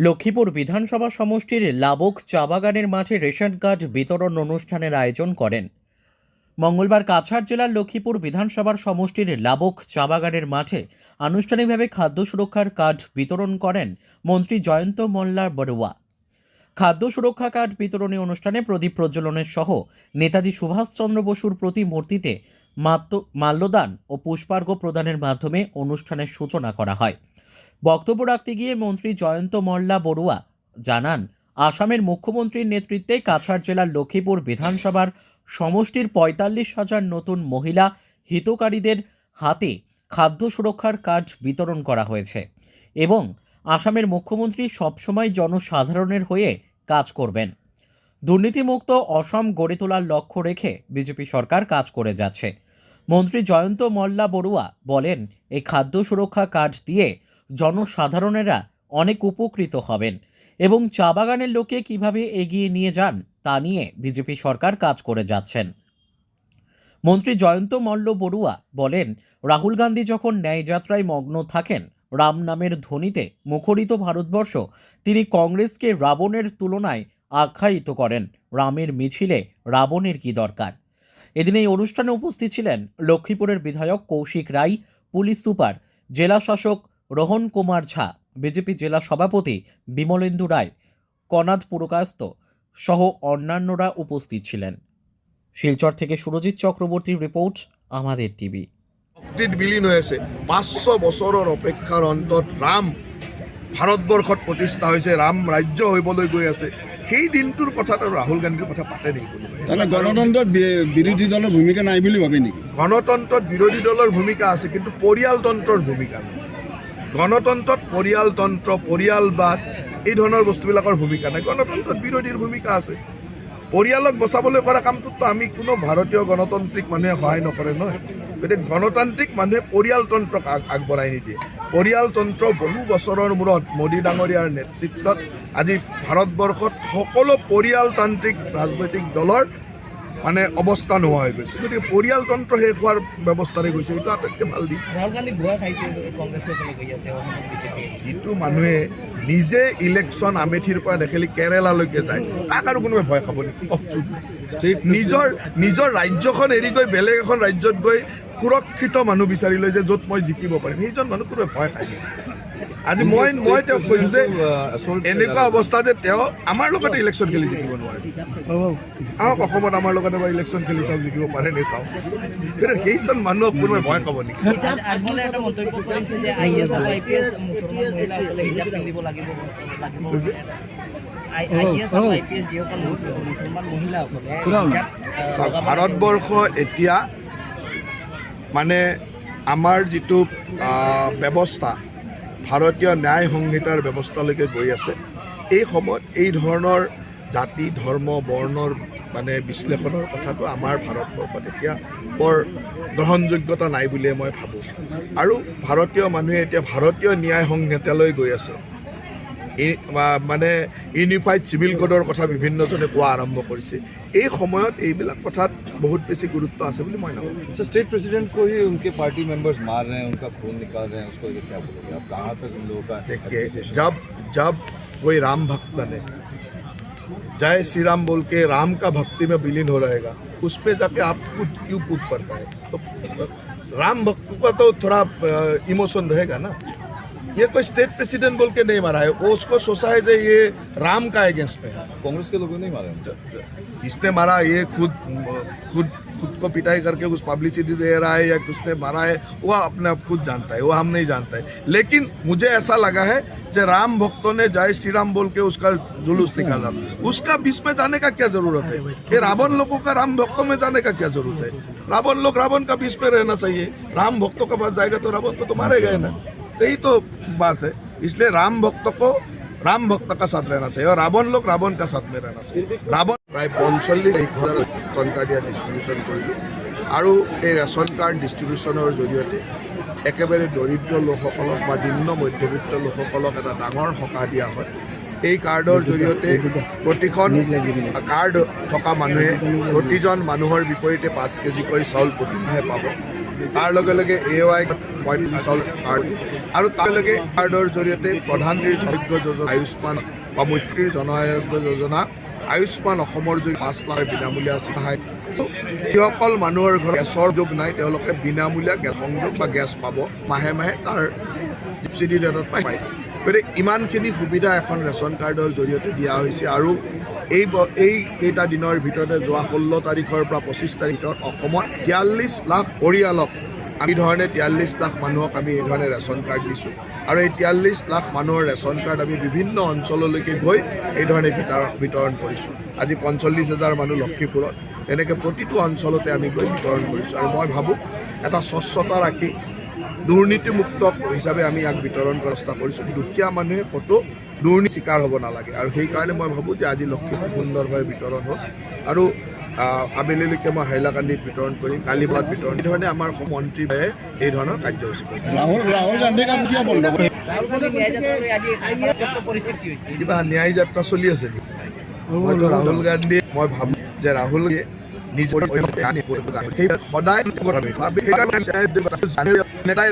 লক্ষ্মীপুর বিধানসভা সমষ্টির লাবক চা বাগানের মাঠে রেশন কার্ড বিতরণ অনুষ্ঠানের আয়োজন করেন। মঙ্গলবার কাছাড় জেলার লক্ষ্মীপুর বিধানসভার সমষ্টির লাবক চা বাগানের মাঠে আনুষ্ঠানিকভাবে খাদ্য সুরক্ষার কার্ড বিতরণ করেন মন্ত্রী জয়ন্ত মল্লা বড়ুয়া। খাদ্য সুরক্ষা কার্ড বিতরণী অনুষ্ঠানে প্রদীপ প্রজ্বলনের সহ নেতাজি সুভাষচন্দ্র বসুর প্রতিমূর্তিতে মাল্যদান ও পুষ্পার্ঘ প্রদানের মাধ্যমে অনুষ্ঠানের সূচনা করা হয়। বক্তব্য রাখতে গিয়ে মন্ত্রী জয়ন্ত মল্লা বড়ুয়া জানান, আসামের মুখ্যমন্ত্রীর নেতৃত্বে কাছাড় জেলার লক্ষ্মীপুর বিধানসভার সমষ্টির পঁয়তাল্লিশ হাজার নতুন মহিলা হিতকারীদের হাতে খাদ্য সুরক্ষার কাজ বিতরণ করা হয়েছে এবং আসামের মুখ্যমন্ত্রী সবসময় জনসাধারণের হয়ে কাজ করবেন। দুর্নীতিমুক্ত অসম গড়ে তোলার লক্ষ্য রেখে বিজেপি সরকার কাজ করে যাচ্ছে। মন্ত্রী জয়ন্ত মল্লা বড়ুয়া বলেন, এই খাদ্য সুরক্ষা কার্ড দিয়ে জনসাধারণেরা অনেক উপকৃত হবেন। এবং চা বাগানের লোকে কীভাবে এগিয়ে নিয়ে যান, তা নিয়ে বিজেপি সরকার কাজ করে যাচ্ছেন। মন্ত্রী জয়ন্ত মল্ল বড়ুয়া বলেন, রাহুল গান্ধী যখন ন্যায়যাত্রায় মগ্ন থাকেন, রাম নামের ধ্বনিতে মুখরিত ভারতবর্ষ তিনি কংগ্রেসকে রাবণের তুলনায় আখ্যায়িত করেন, রামের মিছিলে রাবণের কি দরকার? এদিন এই অনুষ্ঠানে উপস্থিত ছিলেন লক্ষ্মীপুরের বিধায়ক কৌশিক রায়, পুলিশ সুপার, জেলা শাসক রোহন কুমার ঝা বিজেপি জেলা সভাপতি বিমলেন্দু রায় কনাদ পুরকাস্ত সহ অন্যান্যরা উপস্থিত ছিলেন। শিলচর থেকে সুরজিৎ চক্রবর্তীর ৰিপৰ্ট আমাদের টিভি। শক্তিত বিলীন হৈ আছে। পাঁচশো বছৰৰ অপেক্ষাৰ অন্তত ৰাম ভাৰতবৰ্ষত প্ৰতিষ্ঠা হৈছে ৰাম ৰাজ্য হ'বলৈ গৈ আছে। সেই দিনটোৰ আৰু ৰাহুল গান্ধীৰ কথা পাতে নেকি কোনোবাই তাহলে গণতন্ত্ৰত বিৰোধী দলৰ ভূমিকা নাই বুলি ভাবে নেকি? গণতন্ত্ৰত বিৰোধী দলৰ ভূমিকা আছে কিন্তু পৰিয়ালতন্ত্ৰৰ ভূমিকা নাই। গণতন্ত্ৰত পৰিয়ালতন্ত্ৰ, পৰিয়ালবাদ, এই ধৰণৰ বস্তুবিলাকৰ ভূমিকা নাই। গণতন্ত্ৰত বিৰোধীৰ ভূমিকা আছে। পৰিয়ালক বচাবলৈ কৰা কামটোততো আমি কোনো ভাৰতীয় গণতান্ত্ৰিক মানুহে সহায় নকৰে নহয়। গতিকে গণতান্ত্ৰিক মানুহে পৰিয়ালতন্ত্ৰক আগ আগবঢ়াই নিদিয়ে। পৰিয়ালতন্ত্ৰ বহু বছৰৰ মূৰত মোদী ডাঙৰীয়াৰ নেতৃত্বত আজি ভাৰতবৰ্ষত সকলো পৰিয়ালতান্ত্ৰিক ৰাজনৈতিক দলৰ মানে অৱস্থা নোহোৱা হৈ গৈছে। গতিকে পৰিয়ালতন্ত্ৰ শেষ হোৱাৰ ব্যৱস্থাৰে গৈছে। এইটো আটাইতকৈ ভালো দিশ। যিটো মানুহে নিজে ইলেকশ্যন আমেথিৰ পৰা নেখেলি কেৰেলালৈকে যায় তাক আৰু কোনোবাই ভয় খাব নেকি? নিজৰ নিজৰ ৰাজ্যখন এৰি গৈ বেলেগ এখন ৰাজ্যত গৈ সুৰক্ষিত মানুহ বিচাৰি লৈ যে য'ত মই জিকিব পাৰিম। সেইজন মানুহ কোনোবাই ভয় খায় নেকি? আজি মই মই তেওঁক কৈছোঁ যে এনেকুৱা অৱস্থা যে তেওঁ আমাৰ লগতে ইলেকশ্যন খেলি জিকিব নোৱাৰে? আহক অসমত আমাৰ লগত এবাৰ ইলেকশ্যন খেলি চাওক জিকিব পাৰে নে চাওক। গতিকে সেইজন মানুহক কোনোবাই ভয় খাব নেকি? ভাৰতবৰ্ষ এতিয়া মানে আমাৰ যিটো ব্যৱস্থা ভাৰতীয় ন্যায় সংহিতাৰ ব্যৱস্থালৈকে গৈ আছে। এই সময়ত এই ধৰণৰ জাতি ধৰ্ম বৰ্ণৰ মানে বিশ্লেষণৰ কথাটো আমাৰ ভাৰতবৰ্ষত এতিয়া বৰ গ্ৰহণযোগ্যতা নাই বুলিয়ে মই ভাবোঁ। আৰু ভাৰতীয় মানুহে এতিয়া ভাৰতীয় ন্যায় সংহিতালৈ গৈ আছে। মানে ইউনিফাইড চিভিল কোডৰ কথা বিভিন্নজনে কোৱা আৰম্ভ কৰিছে এই সময়ত এইবিলাক কথাত বহুত বেছি গুৰুত্ব আছে বুলি মই নাভাবোঁ तो स्टेट प्रेसिडेंट को ही उनके पार्टी मेंबर्स मार रहे हैं उनका खून निकाल रहे हैं उसको ये क्या बोलोगे आप कहाँ तक इन लोगों का देखिए appreciation? जब जब कोई राम भक्त ने जय श्री राम बोल के राम का भक्ति में विलीन हो रहेगा उस पे जाके आप कूद क्यों कूद पड़ता है तो राम भक्त का तो थोड़ा इमोशन रहेगा ना ये कोई स्टेट प्रेसिडेंट बोल के नहीं मारा है वो उसको सोचा है ये राम का अगेंस्ट में कांग्रेस के लोगों ने नहीं मारा हैं। ज- ज- मारा? ये खुद खुद खुद को पिटाई करके कुछ पब्लिसिटी दे रहा है या किसने मारा है वो अपने आप खुद जानता है वो हम नहीं जानता है। लेकिन मुझे ऐसा लगा है कि राम भक्तों ने जय श्री राम बोल के उसका जुलूस निकाला। उसका बीच में जाने का क्या ज़रूरत है? ये रावण लोगों का राम भक्तों में जाने का क्या ज़रूरत है? रावण लोग रावण का बीच में रहना चाहिए। राम भक्तों के पास जाएगा तो रावण को तो मारेगा ही ना यही तो बात है इसलिए राम भक्तों को राम भक्त का साथ रहना चाहिए और रावण लोग रावण का साथ में रहना चाहिए रावण প্ৰায় পঞ্চল্লিছ হাজাৰ ৰেচন কাৰ্ড ইয়াত ডিষ্ট্ৰিবিউশ্যন কৰিলোঁ আৰু এই ৰেচন কাৰ্ড ডিষ্ট্ৰিবিউশ্যনৰ জৰিয়তে একেবাৰে দৰিদ্ৰ লোকসকলক বা নিম্ন মধ্যবিত্ত লোকসকলক এটা ডাঙৰ সকাহ দিয়া হয় এই কাৰ্ডৰ জৰিয়তে প্ৰতিখন কাৰ্ড থকা মানুহে প্ৰতিজন মানুহৰ বিপৰীতে পাঁচ কেজিকৈ চাউল প্ৰতিমাহে পাব তাৰ লগে লগে এ ৱাই পঁয়ত্ৰিছ চাউল কাৰ্ড আৰু তাৰ লগে কাৰ্ডৰ জৰিয়তে প্ৰধানমন্ত্ৰীৰ জনআৰোগ্য যোজনা আয়ুষ্মান বা মুখ্যমন্ত্ৰীৰ জন আৰোগ্য যোজনা আয়ুষ্মান অসমৰ জৰিয়তে পাঁচ লাখ বিনামূলীয়া সহায়। যিসকল মানুহৰ ঘৰত গেছৰ যোগ নাই তেওঁলোকে বিনামূলীয়া গেছ সংযোগ বা গেছ পাব। মাহে মাহে তাৰ ছাবচিডি ৰেটত পাই পাই গতিকে ইমানখিনি সুবিধা এখন ৰেচন কাৰ্ডৰ জৰিয়তে দিয়া হৈছে আৰু এই এই কেইটা দিনৰ ভিতৰতে যোৱা ষোল্ল তাৰিখৰ পৰা পঁচিছ তাৰিখৰ অসমত তিয়াল্লিছ লাখ পৰিয়ালক আমি ধৰণে তিয়াল্লিছ লাখ মানুহক আমি এই ধৰণে ৰেচন কাৰ্ড দিছোঁ। আৰু এই তিয়াল্লিছ লাখ মানুহৰ ৰেচন কাৰ্ড আমি বিভিন্ন অঞ্চললৈকে গৈ এই ধৰণে বিতৰণ কৰিছোঁ। আজি পঞ্চল্লিছ হাজাৰ মানুহ লক্ষীপুৰত। তেনেকৈ প্ৰতিটো অঞ্চলতে আমি গৈ বিতৰণ কৰিছোঁ। আৰু মই ভাবোঁ এটা স্বচ্ছতা ৰাখি দুৰ্নীতিমুক্ত হিচাপে আমি ইয়াক বিতৰণ কৰাৰ চেষ্টা কৰিছোঁ। দুখীয়া মানুহে ক'তো দুৰ্নীতি চিকাৰ হ'ব নালাগে। আৰু সেইকাৰণে মই ভাবোঁ যে আজি লক্ষীপুৰ সুন্দৰভাৱে বিতৰণ হ'ল। আৰু আবেলিলৈকে মই হাইলাকান্দিত বিতৰণ কৰিম কালিবাদ বিতৰণ এই ধৰণে আমাৰ মন্ত্ৰীয়ে এই ধৰণৰ কাৰ্যসূচী কিবা ন্যায় যাত্ৰা চলি আছে নেকি? মইতো ৰাহুল গান্ধী মই ভাবোঁ যে ৰাহুল নিজৰ সদায় নেতাই